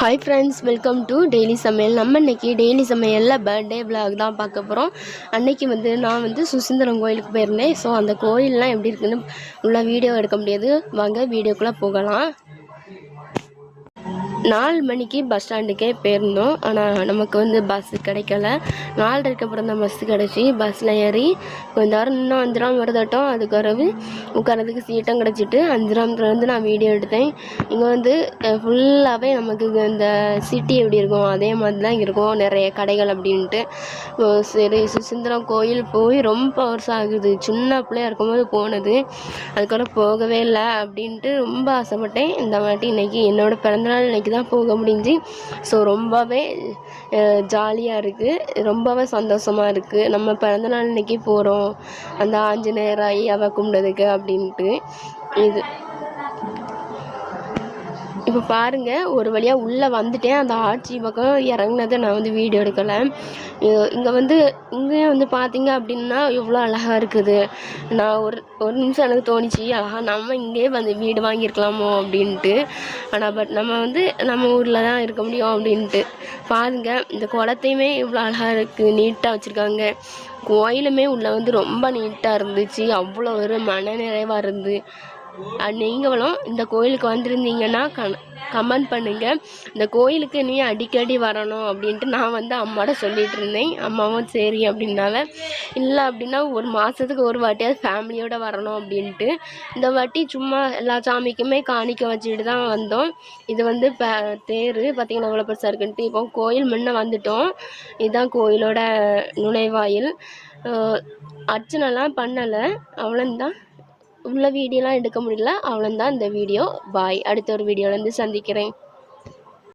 Hi friends welcome to daily சமையல் நம்ம இன்றைக்கி டெய்லி சமையலில் பர்த்டே விலாக் தான் பார்க்க போகிறோம் அன்றைக்கி வந்து நான் வந்து சுசீந்திரம் கோயிலுக்கு போயிருந்தேன். ஸோ அந்த கோயிலெலாம் எப்படி இருக்குதுன்னு உள்ள வீடியோ எடுக்க முடியாது. வாங்க வீடியோக்குள்ளே போகலாம். நாலு மணிக்கு பஸ் ஸ்டாண்டுக்கே போயிருந்தோம். ஆனால் நமக்கு வந்து பஸ் கிடைக்கல. நாலரைக்கு அப்புறம் தான் பஸ் கிடச்சி. பஸ்ஸில் ஏறி கொஞ்ச நேரம் இன்னும் அஞ்சு ரூபா வருதாட்டம். அதுக்கு பிறகு உட்காரதுக்கு சீட்டும் கிடச்சிட்டு அஞ்சு ரூபாலேருந்து நான் வீடியோ எடுத்தேன். இங்கே வந்து ஃபுல்லாகவே நமக்கு இந்த சிட்டி எப்படி இருக்கும் அதே மாதிரி தான் இருக்கும். நிறைய கடைகள் அப்படின்ட்டு. சரி சுசீந்திரம் கோயில் போய் ரொம்ப வருஷம் ஆகுது. சின்ன பிள்ளையா இருக்கும்போது போனது. அதுக்கப்புறம் போகவே இல்லை அப்படின்ட்டு ரொம்ப ஆசைப்பட்டேன். இந்த வாட்டி இன்னைக்கு என்னோட பிறந்தநாள் இன்னைக்கு தான் போக முடிஞ்சு. ஸோ ரொம்பவே ஜாலியாக இருக்குது ரொம்பவே சந்தோஷமாக இருக்குது நம்ம பிறந்தநாள் இன்னைக்கு போகிறோம் அந்த ஆஞ்சநேயர் ஐயாவை கும்பிட்டதுக்கு அப்படின்ட்டு. இது. இப்போ பாருங்கள் ஒரு வழியாக உள்ளே வந்துட்டேன். அந்த ஆட்சி பக்கம் இறங்குனதை நான் வந்து வீடியோ எடுக்கலை. இங்கே வந்து இங்கேயும் வந்து பார்த்தீங்க அப்படின்னா எவ்வளோ அழகாக இருக்குது. நான் ஒரு ஒரு நிமிஷம் எனக்கு தோணுச்சு ஆஹா நம்ம இங்கேயே வந்து வீடு வாங்கியிருக்கலாமோ அப்படின்ட்டு. ஆனால் பட் நம்ம வந்து நம்ம ஊரில் தான் இருக்க முடியும் அப்படின்ட்டு. பாருங்க இந்த குளத்தையுமே இவ்வளோ அழகாக இருக்குது நீட்டாக வச்சுருக்காங்க. கோயிலுமே உள்ளே வந்து ரொம்ப நீட்டாக இருந்துச்சு. அவ்வளோ ஒரு மன நிறைவாக இருந்து. நீங்களும் இந்த கோயிலுக்கு வந்திருந்தீங்கன்னா கண கமெண்ட் பண்ணுங்கள் இந்த கோயிலுக்கு நீ அடிக்கடி வரணும் அப்படின்ட்டு நான் வந்து அம்மாட்ட சொல்லிட்டு இருந்தேன். அம்மாவும் சரி அப்படின்னால இல்லை அப்படின்னா ஒரு மாதத்துக்கு ஒரு வாட்டியாவது ஃபேமிலியோட வரணும் அப்படின்ட்டு. இந்த வாட்டி சும்மா எல்லா சாமிக்குமே காணிக்க வச்சுட்டு தான் வந்தோம். இது வந்து ப தேர் பார்த்தீங்கன்னா எவ்வளோ பெருசாக இருக்குன்ட்டு. இப்போ கோயில் முன்ன வந்துட்டோம். இதுதான் கோயிலோட நுழைவாயில். அர்ச்சனைலாம் பண்ணலை. அவ்வளோந்தான் உள்ள வீடியோலாம் எடுக்க முடியல. அவ்வளோந்தான் இந்த வீடியோ பாய் அடுத்த ஒரு வீடியோலேருந்து சந்திக்கிறேன்.